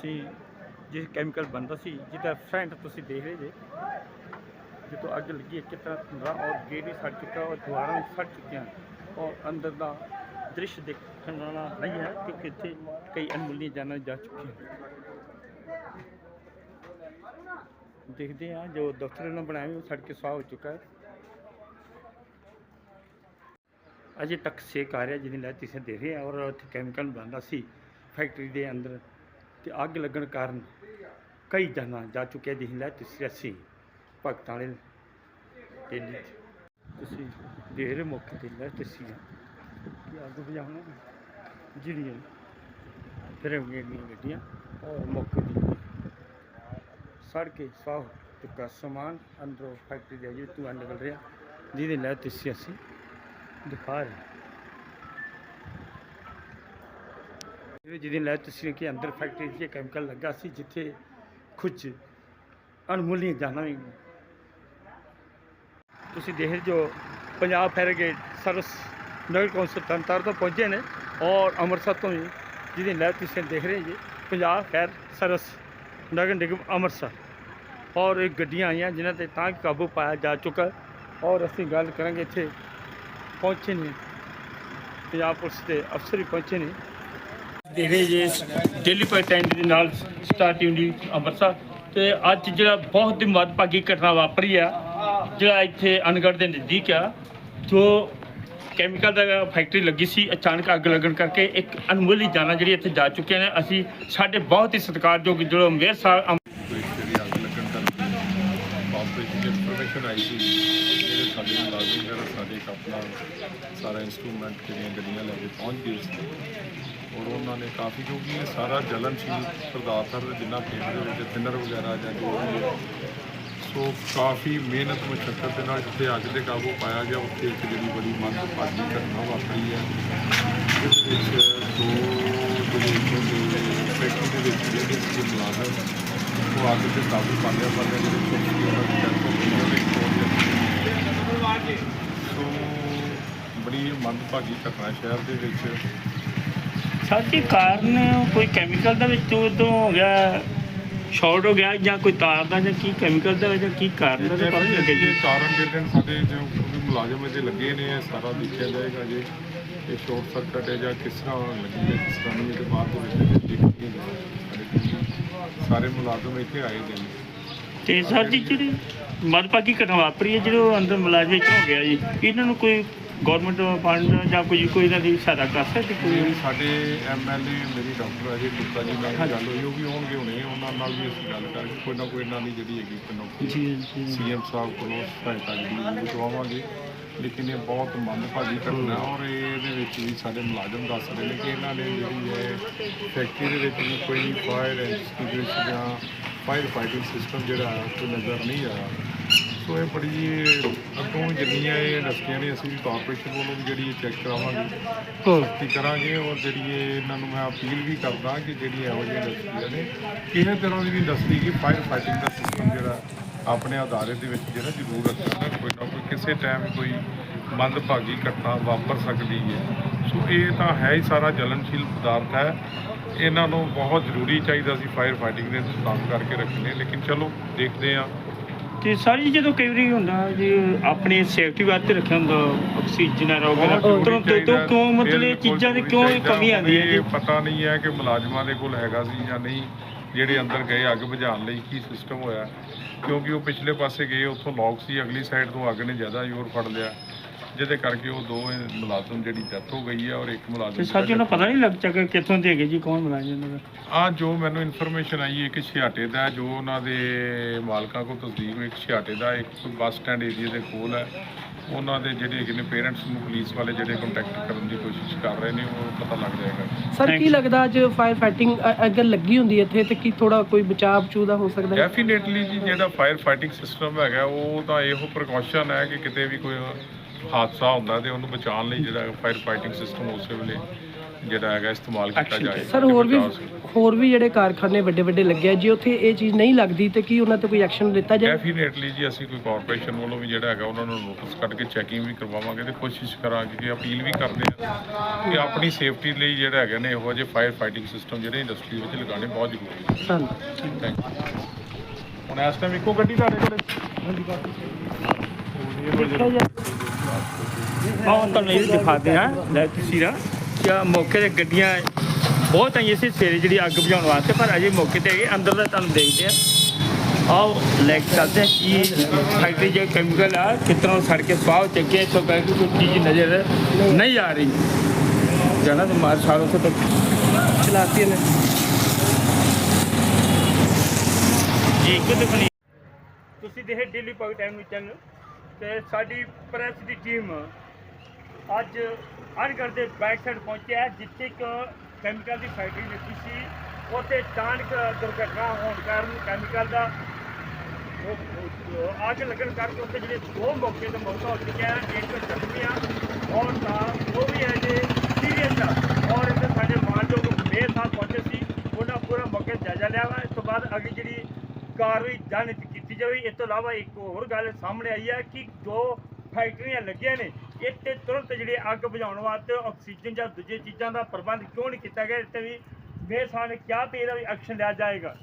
ਅਸੀਂ ਜਿਸ ਕੈਮੀਕਲ ਬਣਦਾ ਸੀ, ਜਿਹਦਾ ਫਰੈਂਟ ਤੁਸੀਂ ਦੇਖ ਰਹੇ ਜੇ, ਜਦੋਂ ਅੱਗ ਲੱਗੀ ਹੈ ਕਿਤਨਾ ਧੁੰਦਲਾ ਔਰ ਗੇਟ ਵੀ ਸੜ ਚੁੱਕਾ, ਔਰ ਦੀਵਾਰਾਂ ਵੀ ਸੜ ਚੁੱਕੀਆਂ, ਔਰ ਅੰਦਰ ਦਾ ਦ੍ਰਿਸ਼ ਦੇਖਣ ਵਾਲਾ ਨਹੀਂ ਹੈ, ਕਿਉਂਕਿ ਇੱਥੇ ਕਈ ਅਣਮੁੱਲੀਆਂ ਜਾਨਾਂ ਜਾ ਚੁੱਕੀਆਂ ਦੇਖਦੇ ਹਾਂ, ਜੋ ਦਫ਼ਤਰ ਇਹਨਾਂ ਬਣਾਇਆ ਹੋਇਆ, ਉਹ ਸੜ ਕੇ ਸੁਆਹ ਹੋ ਚੁੱਕਾ ਹੈ। ਅਜੇ ਤੱਕ ਸੇਕ ਆ ਰਿਹਾ, ਜਿਹਦੀ ਲੈ ਤੁਸੀਂ ਦੇਖ ਰਹੇ ਆ ਔਰ ਇੱਥੇ ਕੈਮੀਕਲ ਬਣਦਾ ਸੀ ਫੈਕਟਰੀ ਦੇ ਅੰਦਰ। ਤੇ ਅੱਗ ਲੱਗਣ ਕਾਰਨ ਕਈ ਜਾਨਾਂ ਜਾ ਚੁੱਕਿਆ ਜਿਹਦੀ ਲੈ ਤੁਸੀਂ ਭਗਤਾਂ ਵਾਲੇ ਡੇਲੀ 'ਚ। ਤੁਸੀਂ ਦੇਖ ਰਹੇ ਮੌਕੇ ਤੇ ਲੈ ਤੁਸੀਂ ਕਿ ਅੱਗ ਬੁਝਾਉਣਾ ਜਿਹੜੀਆਂ ਫਿਰ ਗਈਆਂ ਗੱਡੀਆਂ ਔਰ ਮੌਕੇ ਤੇ ਸੜ ਕੇ ਸਾਹ ਚੁੱਕਾ ਸਮਾਨ ਅੰਦਰੋਂ ਫੈਕਟਰੀ ਦੇ ਅਜੇ ਧੂੰਆਂ ਨਿਕਲ ਰਿਹਾ, ਜਿਹਦੇ ਲੈ ਤੁਸੀਂ ਅਸੀਂ ਦਿਖਾ ਰਹੇ। ਜਿਹਦੇ ਲੈ ਤੁਸੀਂ ਕਿ ਅੰਦਰ ਫੈਕਟਰੀ 'ਚ ਕੈਮੀਕਲ ਲੱਗਾ ਸੀ ਜਿੱਥੇ ਕੁਝ ਅਣਮੁੱਲੀਆਂ ਜਾਨਾਂ ਵੀ ਤੁਸੀਂ ਦੇਖ ਰਹੇ ਜੋ ਪੰਜਾਬ ਫੈਰਗੇਟ ਸਰਵਿਸ ਨਗਰ ਕੌਂਸਲ ਤੰਤਰ ਤੋਂ ਪਹੁੰਚੇ ਨੇ ਔਰ ਅੰਮ੍ਰਿਤਸਰ ਤੋਂ ਵੀ ਜਿਹਦੀ ਲੈ ਤੁਸੀਂ ਦੇਖ ਰਹੇ ਜੀ, ਪੰਜਾਬ ਫੈਰ ਸਰਵਿਸ ਨਗਰ ਨਿਗਮ ਅੰਮ੍ਰਿਤਸਰ ਔਰ ਇਹ ਗੱਡੀਆਂ ਆਈਆਂ ਜਿਨ੍ਹਾਂ ਤੇ ਤਾਂ ਕਾਬੂ ਪਾਇਆ ਜਾ ਚੁੱਕਾ ਔਰ ਅਸੀਂ ਗੱਲ ਕਰਾਂਗੇ ਇੱਥੇ ਪਹੁੰਚੇ ਨੇ। ਪੰਜਾਬ ਪੁਲਿਸ ਦੇ ਅਫਸਰ ਵੀ ਪਹੁੰਚੇ ਨੇ। ਦੇਖ ਰਹੇ ਜੀ ਦਿੱਲੀ ਪਟੈਂਟ ਦੇ ਨਾਲ ਸਟਾਰਟ ਯੂਨੀ ਅੰਮ੍ਰਿਤਸਰ ਤੇ ਅੱਜ ਜਿਹੜਾ ਬਹੁਤ ਹੀ ਮਦਭਾਗੀ ਘਟਨਾ ਵਾਪਰੀ ਆ, ਜਿਹੜਾ ਇੱਥੇ ਅਨਗੜ ਦੇ ਨਜ਼ਦੀਕ ਆ, ਜੋ ਕੈਮੀਕਲ ਦਾ ਫੈਕਟਰੀ ਲੱਗੀ ਸੀ, ਅਚਾਨਕ ਅੱਗ ਲੱਗਣ ਕਰਕੇ ਇੱਕ ਅਨਮੁੱਲੀ ਜਾਨਾਂ ਜਿਹੜੀ ਇੱਥੇ ਜਾ ਚੁੱਕੀਆਂ ਨੇ। ਅਸੀਂ ਸਾਡੇ ਬਹੁਤ ਹੀ ਸਤਿਕਾਰਯੋਗ ਜੋ ਮੇਅਰ ਸਾਹਿਬ ਇਨਫੋਰਮੇਸ਼ਨ ਆਈ ਸੀ, ਜਿਹੜੇ ਸਾਡੇ ਮੁਲਾਜ਼ਮ ਜਿਹੜਾ ਸਾਡੇ ਆਪਣਾ ਸਾਰਾ ਇੰਸਟਰੂਮੈਂਟ ਜਿਹੜੀਆਂ ਗੱਡੀਆਂ ਲੈ ਕੇ ਪਹੁੰਚ ਗਏ ਸੀ। ਔਰ ਉਹਨਾਂ ਨੇ ਕਾਫੀ ਕਿਉਂਕਿ ਇਹ ਸਾਰਾ ਜਲਨਸ਼ੀਲ ਪਦਾਰਥ ਹੈ ਜਿੰਨਾ ਪੇਟ ਦੇ ਵਿੱਚ ਥਿਨਰ ਵਗੈਰਾ ਜਾਂ ਜੋ ਵੀ ਹੈ, ਸੋ ਕਾਫੀ ਮਿਹਨਤ ਮੁਸ਼ੱਕਤ ਦੇ ਨਾਲ ਜਿੱਥੇ ਅੱਗ ਦੇ ਕਾਬੂ ਪਾਇਆ ਗਿਆ, ਉੱਥੇ ਇੱਕ ਜਿਹੜੀ ਬੜੀ ਮੰਦਭਾਗੀ ਘਟਨਾ ਵਾਪਰੀ ਹੈ। ਜਿਸ ਵਿੱਚ ਦੋ ਜਿਹੜੇ ਇੱਥੋਂ ਦੇ ਫੈਕਟਰੀ ਦੇ ਵਿੱਚ ਜਿਹੜੇ ਸੀ ਮੁਲਾਜ਼ਮ ਉਹ ਅੱਗ ਤੇ ਕਾਬੂ ਪਾ ਲਿਆ, ਪਰ ਜਿਹੜੇ ਕੁਝ ਉਹਨਾਂ ਦੀ death ਹੋ ਗਈ ਉਹਦੇ ਕੋਲ ਸੋ ਬੜੀ ਮੰਦਭਾਗੀ ਘਟਨਾ ਸ਼ਹਿਰ ਦੇ ਵਿੱਚ ਸਾਡੀ ਕਾਰਨ ਕੋਈ ਕੈਮੀਕਲ ਦਾ ਵਿੱਚ ਤੋਂ ਹੋ ਗਿਆ ਸ਼ਾਰਟ ਹੋ ਗਿਆ ਜਾਂ ਕੋਈ ਤਾਰ ਦਾ ਜਾਂ ਕੀ ਕੈਮੀਕਲ ਦਾ ਜਾਂ ਕੀ ਕਾਰਨ ਦਾ ਤਾਂ ਪਤਾ ਨਹੀਂ ਲੱਗਿਆ ਜੀ? ਕਾਰਨ ਜਿਹੜੇ ਸਾਡੇ ਜੋ ਕਿਉਂਕਿ ਮੁਲਾਜ਼ਮ ਇਹਦੇ ਲੱਗੇ ਨੇ ਇਹ ਸਾਰਾ ਦੇਖਿਆ ਜਾਏਗਾ ਜੀ ਇਹ ਸ਼ਾਰਟ ਸਰਕਟ ਹੈ ਜਾਂ ਕਿਸ ਤਰ੍ਹਾਂ ਲੱਗੀ ਹੈ ਕਿਸ ਤਰ੍ਹਾਂ ਨਹੀਂ ਇਹਦੇ ਬਾਅਦ ਦੇ ਵਿੱਚ ਦੇਖੀ ਜਾਏਗਾ। ਸਾਰੇ ਮੁਲਾਜ਼ਮ ਇੱਥੇ ਆਏ ਦੇ ਨੇ। ਤੇ ਸਰ ਜੀ ਜਿਹੜੀ ਮਦਪਾਕੀ ਘਟਨਾ ਵਾਪਰੀ ਹੈ ਜਿਹੜੇ ਅੰਦਰ ਮੁਲਾਜ਼ਮ ਵਿੱਚ ਹੋ ਗਿਆ ਜੀ ਇਹਨਾਂ ਨੂੰ ਕੋਈ ਗਵਰਨਮੈਂਟ ਫੰਡ ਜਾਂ ਕੋਈ ਕੋਈ ਇਹਨਾਂ ਦੀ ਸਹਾਇਤਾ ਕਰ ਸਕਦੀ ਕੋਈ? ਸਾਡੇ ਐਮਐਲਏ ਮੇਰੀ ਡਾਕਟਰ ਅਜੇ ਗੁਪਤਾ ਜੀ ਨਾਲ ਗੱਲ ਹੋਈ ਉਹ ਵੀ ਆਉਣਗੇ ਹੁਣੇ ਉਹਨਾਂ ਨਾਲ ਵੀ ਅਸੀਂ ਗੱਲ ਕਰਕੇ ਕੋਈ ਨਾ ਕੋਈ ਇਹਨਾਂ ਦੀ ਜਿਹੜੀ ਹੈਗੀ ਜੀ ਸੀਐਮ ਸਾਹਿਬ ਕੋਲੋਂ ਸਹਾਇਤਾ ਜਿਹੜੀ ਉਹ ਦਵਾਵਾਂਗੇ। ਲੇਕਿਨ ਇਹ ਬਹੁਤ ਮੰਦਭਾਗੀ ਘਟਨਾ ਹੈ ਔਰ ਇਹਦੇ ਵਿੱਚ ਵੀ ਸਾਡੇ ਮੁਲਾਜ਼ਮ ਦੱਸ ਰਹੇ ਨੇ ਕਿ ਇਹਨਾਂ ਨੇ ਜਿਹੜੀ ਹੈ ਫੈਕਟਰੀ ਦੇ ਵਿੱਚ ਵੀ ਕੋਈ ਫਾਇਰ ਐਕਸਟਿੰਗੁਇਸ਼ ਜਾਂ ਫਾਇਰ ਫਾਈਟਿੰਗ ਸਿਸਟਮ ਜਿਹੜਾ ਕੋਈ ਨਜ਼ਰ ਨਹੀਂ ਆਇਆ ਸੋ ਇਹ ਬੜੀ ਅੱਗੋਂ ਜਿੰਨੀਆਂ ਇਹ ਇੰਡਸਟਰੀਆਂ ਨੇ ਅਸੀਂ ਵੀ ਕਾਰਪੋਰੇਸ਼ਨ ਵੱਲੋਂ ਵੀ ਜਿਹੜੀ ਚੈੱਕ ਕਰਾਵਾਂਗੇ ਸਖਤੀ ਕਰਾਂਗੇ ਔਰ ਜਿਹੜੀ ਇਹ ਇਹਨਾਂ ਨੂੰ ਮੈਂ ਅਪੀਲ ਵੀ ਕਰਦਾ ਕਿ ਜਿਹੜੀ ਇਹੋ ਜਿਹੀਆਂ ਇੰਡਸਟਰੀਆਂ ਨੇ ਕਿਸੇ ਤਰ੍ਹਾਂ ਦੀ ਵੀ ਇੰਡਸਟਰੀ ਕੀ ਫਾਇਰ ਫਾਈਟਿੰਗ ਦਾ ਸਿਸਟਮ ਜਿਹੜਾ ਆਪਣੇ ਅਦਾਰੇ ਦੇ ਵਿੱਚ ਜਿਹੜਾ ਜ਼ਰੂਰ ਰੱਖਣਾ ਕੋਈ ਨਾ ਕੋਈ ਕਿਸੇ ਟਾਈਮ ਕੋਈ ਮੰਦਭਾਗੀ ਘਟਨਾ ਵਾਪਰ ਸਕਦੀ ਹੈ। ਸੋ ਇਹ ਤਾਂ ਹੈ ਹੀ ਸਾਰਾ ਜਲਨਸ਼ੀਲ ਪਦਾਰਥ ਹੈ। ਇਹਨਾਂ ਨੂੰ ਬਹੁਤ ਜ਼ਰੂਰੀ ਚਾਹੀਦਾ ਸੀ ਫਾਇਰ ਫਾਈਟਿੰਗ ਦੇ ਇੰਤਜ਼ਾਮ ਕਰਕੇ ਰੱਖਣੇ ਲੇਕਿਨ ਚਲੋ ਦੇਖਦੇ ਹਾਂ। ਤੇ ਸਾਰੀ ਜਦੋਂ ਕਈ ਵਾਰੀ ਹੁੰਦਾ ਜੀ ਆਪਣੀ ਸੇਫਟੀ ਵਾਸਤੇ ਰੱਖਿਆ ਹੁੰਦਾ ਆਕਸੀਜਨ ਵਗੈਰਾ ਬਹੁਤ ਤੋਂ ਤੋਂ ਕਿਉਂ ਮਤਲਬ ਇਹ ਚੀਜ਼ਾਂ ਦੀ ਕਿਉਂ ਚਾਹੀਦਾ। ਕਮੀ ਆਉਂਦੀ ਹੈ ਇਹ ਜੀ ਪਤਾ ਨਹੀਂ ਹੈ ਕਿ ਮੁਲਾਜ਼ਮਾਂ ਦੇ ਕੋਲ ਹੈਗਾ ਸੀ ਜਾਂ ਨਹੀਂ ਜਿਹੜੇ ਅੰਦਰ ਗਏ ਅੱਗ ਬੁਝਾਉਣ ਲਈ ਕੀ ਸਿਸਟਮ ਹੋਇਆ ਕਿਉਂਕਿ ਉਹ ਪਿਛਲੇ ਪਾਸੇ ਗਏ ਉੱਥੋਂ ਲੌਕ ਸੀ ਅਗਲੀ ਸਾਈਡ ਤੋਂ ਅੱਗ ਨੇ ਜ਼ਿਆਦਾ ਜ਼ੋਰ ਫੜ ਲਿਆ ਜਿਹਦੇ ਕਰਕੇ ਉਹ ਦੋ ਮੁਲਾਜ਼ਮ ਜਿਹੜੀ ਡੈਥ ਹੋ ਗਈ ਹੈ ਔਰ ਇੱਕ ਤੇ ਮੁਲਾਜ਼ਮ ਸਾਡੀ ਨੂੰ ਪਤਾ ਨਹੀਂ ਲੱਗ ਚੱਕਿਆ ਕਿੱਥੋਂ ਦੇ ਹੈਗੇ ਜੀ ਕੌਣ ਇਹਨਾਂ ਦਾ? ਆ ਜੋ ਮੈਨੂੰ ਇਨਫੋਰਮੇਸ਼ਨ ਆਈ ਹੈ ਕਿ ਛਿਆਟੇ ਦਾ ਜੋ ਉਹਨਾਂ ਦੇ ਮਾਲਕਾਂ ਕੋਲ ਤਸਦੀਕ ਹੋਈ ਇੱਕ ਛਿਆਟੇ ਦਾ ਇੱਕ ਬੱਸ ਸਟੈਂਡ ਏਰੀਆ ਦੇ ਕੋਲ ਹੈ। ਉਹਨਾਂ ਦੇ ਜਿਹੜੇ ਹੈਗੇ ਨੇ ਪੇਰੈਂਟਸ ਨੂੰ ਪੁਲਿਸ ਵਾਲੇ ਜਿਹੜੇ ਕੰਟੈਕਟ ਕਰਨ ਦੀ ਕੋਸ਼ਿਸ਼ ਕਰ ਰਹੇ ਨੇ ਉਹ ਪਤਾ ਲੱਗ ਜਾਏਗਾ। ਸਰ. ਕੀ ਲੱਗਦਾ ਅੱਜ ਫਾਇਰ ਫਾਈਟਿੰਗ ਅਗਰ ਲੱਗੀ ਹੁੰਦੀ ਇੱਥੇ ਤੇ ਕੀ ਥੋੜਾ ਕੋਈ ਬਚਾਅ ਬਚੂ ਦਾ ਹੋ ਸਕਦਾ ਹੈ? ਡੈਫੀਨੇਟਲੀ ਜੀ ਜਿਹੜਾ ਫਾਇਰ ਫਾਈਟਿੰਗ ਸਿਸਟਮ ਹੈਗਾ ਉਹ ਤਾਂ ਇਹੋ ਪ੍ਰੀਕਾਸ਼ਨ ਹੈ ਕਿ ਕਿਤੇ ਵੀ ਕੋਈ ਹਾਦਸਾ ਹੁੰਦਾ ਤੇ ਉਹਨੂੰ ਬਚਾਉਣ ਲਈ ਜਿਹੜਾ ਫਾਇਰ ਫਾਈਟਿੰਗ ਸਿਸਟਮ ਉਸੇ ਵੇਲੇ ਜਿਹੜਾ ਹੈਗਾ ਇਸਤੇਮਾਲ ਕੀਤਾ ਜਾਏ ਸਰ ਹੋਰ ਵੀ ਹੋਰ ਵੀ ਜਿਹੜੇ ਕਾਰਖਾਨੇ ਵੱਡੇ ਵੱਡੇ ਲੱਗੇ ਆ ਜੇ ਉੱਥੇ ਇਹ ਚੀਜ਼ ਨਹੀਂ ਲੱਗਦੀ ਤੇ ਕੀ ਉਹਨਾਂ ਤੇ ਕੋਈ ਐਕਸ਼ਨ ਲਿੱਤਾ ਜਾਏ? ਡੈਫੀਨੇਟਲੀ ਜੀ ਅਸੀਂ ਕੋਈ ਕਾਰਪੋਰੇਸ਼ਨ ਵੱਲੋਂ ਵੀ ਜਿਹੜਾ ਹੈਗਾ ਉਹਨਾਂ ਨੂੰ ਨੋਟਿਸ ਕੱਢ ਕੇ ਚੈਕਿੰਗ ਵੀ ਕਰਵਾਵਾਂਗੇ ਤੇ ਕੋਸ਼ਿਸ਼ ਕਰਾਂਗੇ ਕਿ ਅਪੀਲ ਵੀ ਕਰਦੇ ਹਾਂ ਕਿ ਆਪਣੀ ਸੇਫਟੀ ਲਈ ਜਿਹੜਾ ਹੈਗਾ ਨੇ ਇਹੋ ਜਿਹੇ ਫਾਇਰ ਫਾਈਟਿੰਗ ਸਿਸਟਮ ਜਿਹੜੇ ਇੰਡਸਟਰੀ ਵਿੱਚ ਲਗਾਉਣੇ ਬਹੁਤ ਜ਼ਰੂਰੀ ਹੈ ਧੰਨਵਾਦ। ਹੁਣ ਇਸ ਟਾਈਮ ਇੱਕੋ ਗੱਡੀ ਤੁਹਾਡੇ ਕੋਲ? ਦੇਖਿਆ ਜਾਏ ਇਹ ਦਿਖਾਦੇ ਹਾਂ ਲੈ ਤੁਸੀਂ ਨਾ ਕਿ ਆਹ ਮੌਕੇ ਤੇ ਗੱਡੀਆਂ ਬਹੁਤ ਆਈਆਂ ਸੀ ਸਵੇਰੇ ਜਿਹੜੀ ਅੱਗ ਬੁਝਾਉਣ ਵਾਸਤੇ ਪਰ ਅਜੇ ਮੌਕੇ ਤੇ ਹੈਗੇ ਅੰਦਰ ਦਾ ਤੁਹਾਨੂੰ ਦੇਖਦੇ ਆ ਆਓ ਲੈ ਕੇ ਚੱਲਦੇ ਹਾਂ ਕਿ ਫੈਕਟਰੀ ਜੋ ਕੈਮੀਕਲ ਆ ਕਿਤਨਾ ਸੜ ਕੇ ਸਵਾਹ ਚੱਕੇ ਤੋਂ ਕਹਿ ਕੇ ਕੋਈ ਚੀਜ਼ ਨਜ਼ਰ ਨਹੀਂ ਆ ਰਹੀ। ਜਾਣਾ ਤਾਂ ਮਾਰ ਸਾਲੋਂ ਤੋਂ। ਤੱਕ ਚਲਾਤੀ ਨੇ। ਜੀ ਕੁਝ ਬਣੀ ਤੁਸੀਂ ਦੇਖੇ ਡੇਲੀ ਪਗ ਟਾਈਮ ਨੂੰ ਚੈਨਲ ਤੇ ਸਾਡੀ ਪ੍ਰੈਸ ਦੀ ਟੀਮ ਅੱਜ ਅਨਗੜ ਦੇ ਬੈਕ ਸਾਈਡ ਪਹੁੰਚਿਆ ਜਿੱਥੇ ਇੱਕ ਕੈਮੀਕਲ ਦੀ ਫੈਕਟਰੀ ਲੱਗੀ ਸੀ। ਉੱਥੇ ਅਚਾਨਕ ਦੁਰਘਟਨਾ ਹੋਣ ਕਾਰਨ ਕੈਮੀਕਲ ਦਾ ਉਹ- ਅੱਗ ਲੱਗਣ ਕਰਕੇ ਉੱਥੇ ਜਿਹੜੇ ਦੋ ਮੌਕੇ ਤੇ ਮੌਤਾਂ ਹੋ ਚੁੱਕੀਆਂ ਇੱਕ ਜ਼ਖਮੀ ਆ ਔਰ ਤਾਂ ਉਹ ਵੀ ਹੈ ਜੇ ਸੀਰੀਅਸ ਆ। ਔਰ ਇੱਥੇ ਸਾਡੇ ਮਾਨਯੋਗ ਮੇਅਰ ਸਾਹਿਬ ਪਹੁੰਚੇ ਸੀ, ਉਹਨਾਂ ਪੂਰਾ ਮੌਕੇ ਜਾਇਜ਼ਾ ਲਿਆ ਵਾ। ਇਸ ਤੋਂ ਬਾਅਦ ਅਗਲੀ ਜਿਹੜੀ ਕਾਰਵਾਈ ਜਾਣੇ ਕੀਤੀ ਜਾਵੇ ਇਸ ਤੋਂ ਇਲਾਵਾ ਇੱਕ ਹੋਰ ਗੱਲ ਸਾਹਮਣੇ ਆਈ ਹੈ ਕਿ ਜੋ ਫੈਕਟਰੀਆਂ ਲੱਗੀਆਂ ਨੇ, ਇੱਥੇ ਤੁਰੰਤ ਜਿਹੜੀ ਅੱਗ ਬੁਝਾਉਣ ਵਾਸਤੇ ਆਕਸੀਜਨ ਜਾਂ ਦੂਜੇ ਚੀਜ਼ਾਂ ਦਾ ਪ੍ਰਬੰਧ ਕਿਉਂ ਨਹੀਂ ਕੀਤਾ ਗਿਆ? ਇਸ ਤੇ ਵੀ ਮੇਅਰ ਸਾਹਿਬ ਨੇ ਕਿਹਾ ਤੇ ਇਹਦਾ ਵੀ ਐਕਸ਼ਨ ਲਿਆ ਜਾਏਗਾ?